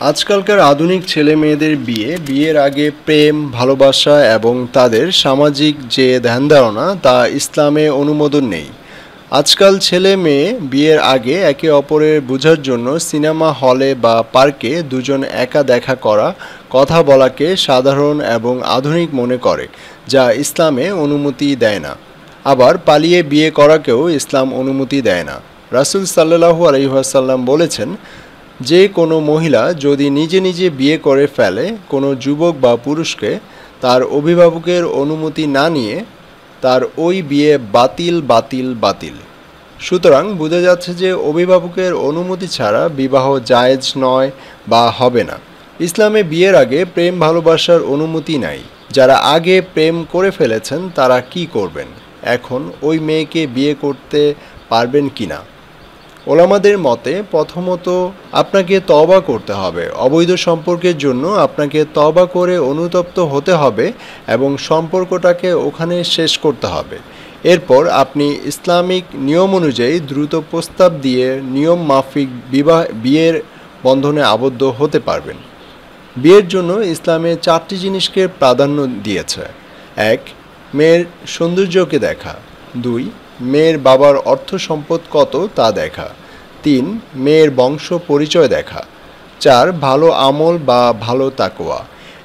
আজকালকার আধুনিক ছেলে মেয়েদের বিয়ে, বিয়ের আগে প্রেম, ভালোবাসা এবং তাদের সামাজিক যে ধ্যান ধারণা, তা ইসলামে অনুমোদন নেই। আজকাল ছেলে মেয়ে বিয়ের আগে একে অপরের বোঝার জন্য সিনেমা হলে বা পার্কে দুজন একা দেখা করা, কথা বলাকে সাধারণ এবং আধুনিক মনে করে, যা ইসলামে অনুমতি দেয় না। আবার পালিয়ে বিয়ে করাকেও ইসলাম অনুমতি দেয় না। রাসুল সাল্লাহু আলহিহাসাল্লাম বলেছেন যে কোনো মহিলা যদি নিজে নিজে বিয়ে করে ফেলে কোনো যুবক বা পুরুষকে, তার অভিভাবকের অনুমতি না নিয়ে তার ওই বিয়ে বাতিল বাতিল বাতিল। সুতরাং বোঝা যাচ্ছে যে অভিভাবকের অনুমতি ছাড়া বিবাহ জায়েজ নয় বা হবে না। ইসলামে বিয়ের আগে প্রেম ভালোবাসার অনুমতি নাই। যারা আগে প্রেম করে ফেলেছেন তারা কি করবেন? এখন ওই মেয়েকে বিয়ে করতে পারবেন কি না ওলামাদের মতে প্রথমত আপনাকে তবা করতে হবে। অবৈধ সম্পর্কের জন্য আপনাকে তবা করে অনুতপ্ত হতে হবে এবং সম্পর্কটাকে ওখানে শেষ করতে হবে। এরপর আপনি ইসলামিক নিয়ম অনুযায়ী দ্রুত প্রস্তাব দিয়ে নিয়ম মাফিক বিবাহ, বিয়ের বন্ধনে আবদ্ধ হতে পারবেন। বিয়ের জন্য ইসলামে চারটি জিনিসকে প্রাধান্য দিয়েছে। এক, মেয়ের সৌন্দর্যকে দেখা। দুই, মেয়ের বাবার অর্থ সম্পদ কত তা দেখা। তিন, মেয়ের বংশ পরিচয় দেখা। চার, ভালো আমল বা ভালো তাকোয়া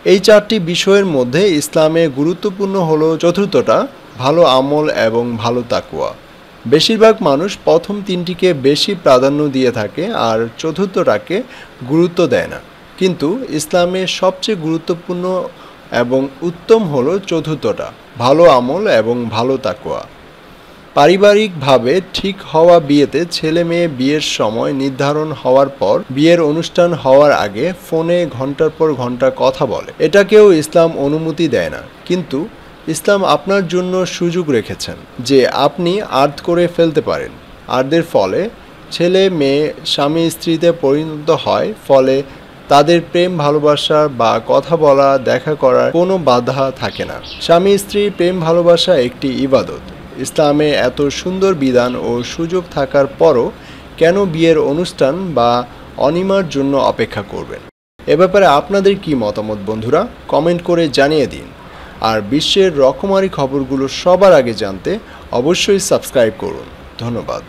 এই চারটি বিষয়ের মধ্যে ইসলামে গুরুত্বপূর্ণ হলো চতুর্থটা, ভালো আমল এবং ভালো তাকুয়া বেশিরভাগ মানুষ প্রথম তিনটিকে বেশি প্রাধান্য দিয়ে থাকে আর চতুর্থটাকে গুরুত্ব দেয় না। কিন্তু ইসলামে সবচেয়ে গুরুত্বপূর্ণ এবং উত্তম হলো চতুর্থটা, ভালো আমল এবং ভালো তাকুয়া পারিবারিকভাবে ঠিক হওয়া বিয়েতে ছেলে মেয়ে বিয়ের সময় নির্ধারণ হওয়ার পর বিয়ের অনুষ্ঠান হওয়ার আগে ফোনে ঘণ্টার পর ঘণ্টা কথা বলে। এটাকেও ইসলাম অনুমতি দেয় না। কিন্তু ইসলাম আপনার জন্য সুযোগ রেখেছেন যে আপনি আর্থ করে ফেলতে পারেন। আর্দের ফলে ছেলে মেয়ে স্বামী স্ত্রীতে পরিণত হয়, ফলে তাদের প্রেম ভালোবাসা বা কথা বলা, দেখা করার কোনো বাধা থাকে না। স্বামী স্ত্রীর প্রেম ভালোবাসা একটি ইবাদত। ইসলামে এত সুন্দর বিধান ও সুযোগ থাকার পরও কেন বিয়ের অনুষ্ঠান বা অনিমার জন্য অপেক্ষা করবেন? এ ব্যাপারে আপনাদের কি মতামত বন্ধুরা? কমেন্ট করে জানিয়ে দিন। আর বিশ্বের রকমারি খবরগুলো সবার আগে জানতে অবশ্যই সাবস্ক্রাইব করুন। ধন্যবাদ।